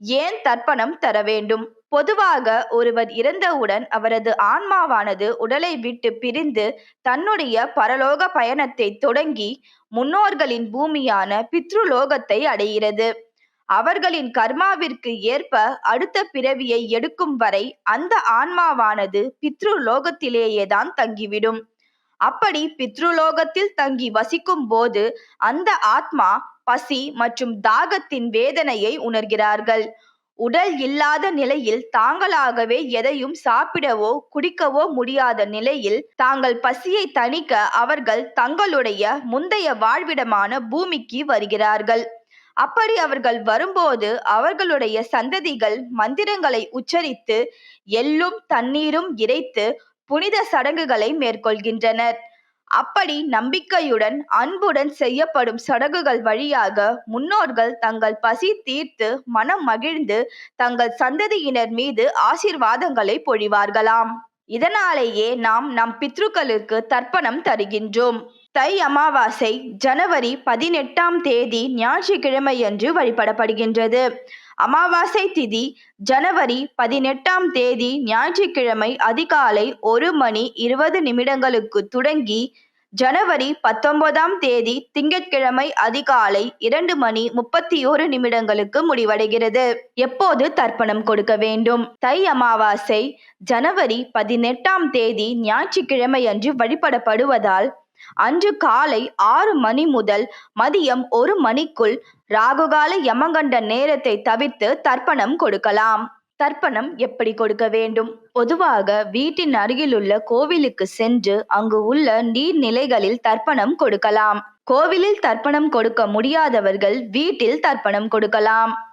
ஏன் தர்ப்பணம் தர வேண்டும்? பொதுவாக ஒருவர் இறந்தவுடன் அவரது ஆன்மாவானது உடலை விட்டு பிரிந்து தன்னுடைய பரலோக பயணத்தை தொடங்கி முன்னோர்களின் பூமியான பித்ருலோகத்தை அடைகிறது. அவர்களின் கர்மாவிற்கு ஏற்ப அடுத்த பிறவியை எடுக்கும் வரை அந்த ஆன்மாவானது பித்ரு லோகத்திலேயேதான் தங்கிவிடும். அப்படி பித்ருலோகத்தில் தங்கி வசிக்கும் போது அந்த ஆத்மா பசி மற்றும் தாகத்தின் வேதனையை உணர்கிறார்கள். உடல் இல்லாத நிலையில் தாங்களாகவே எதையும் சாப்பிடவோ குடிக்கவோ முடியாத நிலையில் தாங்கள் பசியை தணிக்க அவர்கள் தங்களுடைய முந்தைய வாழ்விடமான பூமிக்கு வருகிறார்கள். அப்படி அவர்கள் வரும்போது அவர்களுடைய சந்ததிகள் மந்திரங்களை உச்சரித்து எள்ளும் தண்ணீரும் இறைத்து புனித சடங்குகளை மேற்கொள்கின்றனர். அப்படி நம்பிக்கையுடன் அன்புடன் செய்யப்படும் சடங்குகள் வழியாக முன்னோர்கள் தங்கள் பசி தீர்த்து மனம் மகிழ்ந்து தங்கள் சந்ததியினர் மீது ஆசிர்வாதங்களை பொழிவார்களாம். இதனாலேயே நாம் நம் பித்ருக்களுக்கு தர்ப்பணம் தருகின்றோம். தை அமாவாசை ஜனவரி பதினெட்டாம் தேதி ஞாயிற்றுக்கிழமையன்று வழிபடப்படுகின்றது. அமாவாசை திதி ஜனவரி பதினெட்டாம் தேதி ஞாயிற்றுக்கிழமை அதிகாலை ஒரு மணி இருபது நிமிடங்களுக்கு தொடங்கி ஜனவரி பத்தொன்பதாம் தேதி திங்கட்கிழமை அதிகாலை இரண்டு மணி முப்பத்தி ஓரு நிமிடங்களுக்கு முடிவடைகிறது. எப்போது தர்ப்பணம் கொடுக்க வேண்டும்? தை அமாவாசை ஜனவரி பதினெட்டாம் தேதி ஞாயிற்றுக்கிழமை அன்று வழிபடப்படுவதால் அன்று காலை ஆறு மணி முதல் மதியம் ஒரு மணிக்குள் ராகுகால யமகண்ட நேரத்தை தவிர்த்து தர்ப்பணம் கொடுக்கலாம். தர்ப்பணம் எப்படி கொடுக்க வேண்டும்? பொதுவாக வீட்டின் அருகிலுள்ள கோவிலுக்கு சென்று அங்கு உள்ள நீர்நிலைகளில் தர்ப்பணம் கொடுக்கலாம். கோவிலில் தர்ப்பணம் கொடுக்க முடியாதவர்கள் வீட்டில் தர்ப்பணம் கொடுக்கலாம்.